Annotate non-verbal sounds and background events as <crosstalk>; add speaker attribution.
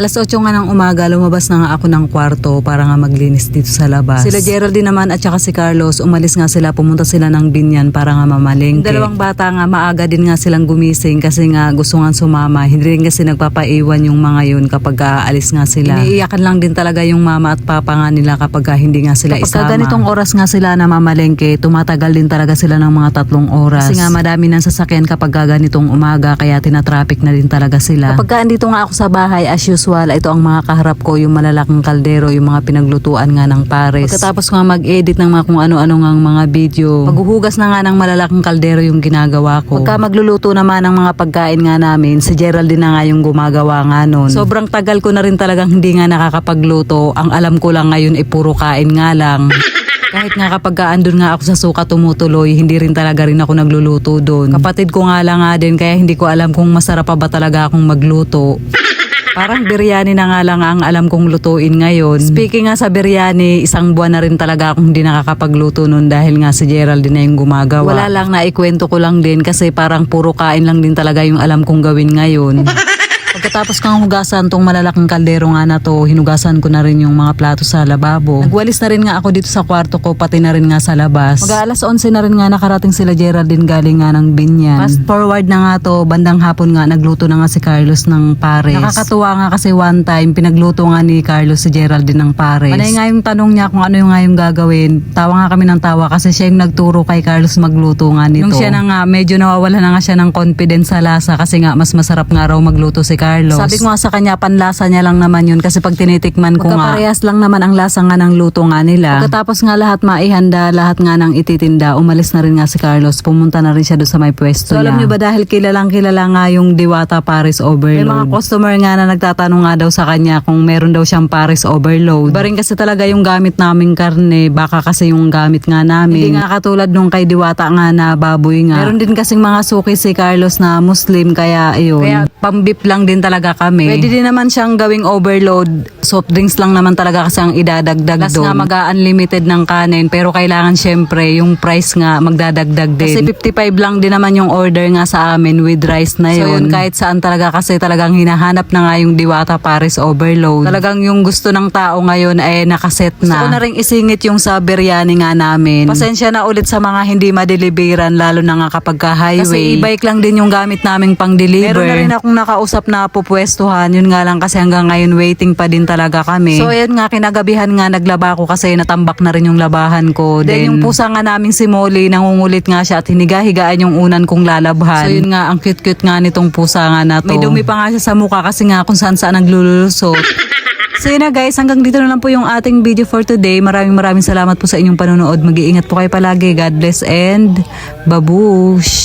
Speaker 1: Alas 8 nga ng umaga, lumabas na nga ako ng kwarto para nga maglinis dito sa labas. Sila Geraldine naman at saka si Carlos, umalis nga sila, pumunta sila ng binyan para nga mamalengke. Dalawang bata nga, maaga din nga silang gumising kasi nga gusto nga sumama. Hindi rin kasi nagpapaiwan yung mga yun kapag aalis nga sila. Iniiyakan lang din talaga yung mama at papa nga nila kapag hindi nga sila
Speaker 2: Kapag
Speaker 1: isama.
Speaker 2: ganitong
Speaker 1: oras nga sila na mamalengke, tumatagal din talaga sila ng mga tatlong oras. Kasi nga madami ng sasakyan kapag ganitong umaga, kaya tinatraffic na din talaga sila. Kapag ka andito nga ako sa bahay, as usual, ito ang mga kaharap ko, yung malalaking kaldero, yung mga pinaglutuan nga ng pares. Pagkatapos nga mag-edit ng mga kung ano-ano nga mga video, maghuhugas na nga ng malalaking kaldero yung ginagawa ko. Pagka magluluto naman ng mga pagkain nga namin, si Geraldine na nga yung gumagawa nga nun. Sobrang tagal ko na rin talagang hindi nga nakakapagluto. Ang alam ko lang ngayon ay puro kain nga lang. <laughs> Kahit nga kapag ka andun nga ako sa suka tumutuloy, hindi rin talaga rin ako nagluluto doon. Kapatid ko nga lang nga din, kaya hindi ko alam kung masarap pa ba talaga akong magluto. Parang biryani na nga lang ang alam kong lutuin ngayon. Speaking nga sa biryani, isang buwan na rin talaga akong hindi nakakapagluto nun dahil nga si Geraldine na yung gumagawa. Wala lang na ikwento ko lang din kasi parang puro kain lang din talaga yung alam kong gawin ngayon. <laughs> Pagkatapos kang hugasan tong malalaking kaldero nga na to, hinugasan ko na rin yung mga plato sa lababo. Nagwalis na rin nga ako dito sa kwarto ko, pati na rin nga sa labas. Mag alas 11 na rin nga nakarating sila Geraldine galing nga ng binyan. Fast forward na nga to, bandang hapon nga, nagluto na nga si Carlos ng pares. Nakakatuwa nga kasi one time, pinagluto nga ni Carlos si Geraldine ng pares. Panay nga yung tanong niya kung ano yung nga yung gagawin. Tawa nga kami ng tawa kasi siya yung nagturo kay Carlos magluto nga nito. Nung siya na nga, medyo nawawala na nga siya ng confidence sa lasa kasi nga mas masarap nga raw magluto si Carlos. Sabi ko nga sa kanya, panlasa niya lang naman yun kasi pag tinitikman ko nga, parehas lang naman ang lasa nga ng luto nga nila. Pagkatapos nga lahat maihanda, lahat nga ng ititinda, umalis na rin nga si Carlos. Pumunta na rin siya doon sa may pwesto so, alam niyo ba dahil kilalang kilala nga yung Diwata Paris Overload. May mga customer nga na nagtatanong nga daw sa kanya kung meron daw siyang Paris Overload. Iba rin kasi talaga yung gamit naming karne, baka kasi yung gamit nga namin. Hindi nga katulad nung kay Diwata nga na baboy nga. Meron din kasing mga suki si Carlos na Muslim, kaya ayun. Kaya pambip lang din talaga kami. Pwede din naman siyang gawing overload. Soft drinks lang naman talaga kasi ang idadagdag doon. nga mag-unlimited ng kanin pero kailangan syempre yung price nga magdadagdag din. Kasi 55 lang din naman yung order nga sa amin with rice na yun. So yun kahit saan talaga kasi talagang hinahanap na nga yung Diwata Paris Overload. Talagang yung gusto ng tao ngayon ay nakaset na. Gusto ko na rin isingit yung sa biryani nga namin. Pasensya na ulit sa mga hindi madeliveran lalo na nga kapag ka highway. Kasi e-bike lang din yung gamit naming pang deliver. Meron na rin akong nakausap na pupwestuhan. Yun nga lang kasi hanggang ngayon waiting pa din talaga kami. So ayun nga kinagabihan nga naglaba ko kasi natambak na rin yung labahan ko. Then, yung pusa nga naming si Molly nangungulit nga siya at hiniga-higaan yung unan kong lalabhan. So yun nga ang cute-cute nga nitong pusa nga na to. May dumi pa nga siya sa mukha kasi nga kung saan saan naglululusot. <laughs> So yun na guys, hanggang dito na lang po yung ating video for today. Maraming maraming salamat po sa inyong panonood. Mag-iingat po kayo palagi. God bless and babush!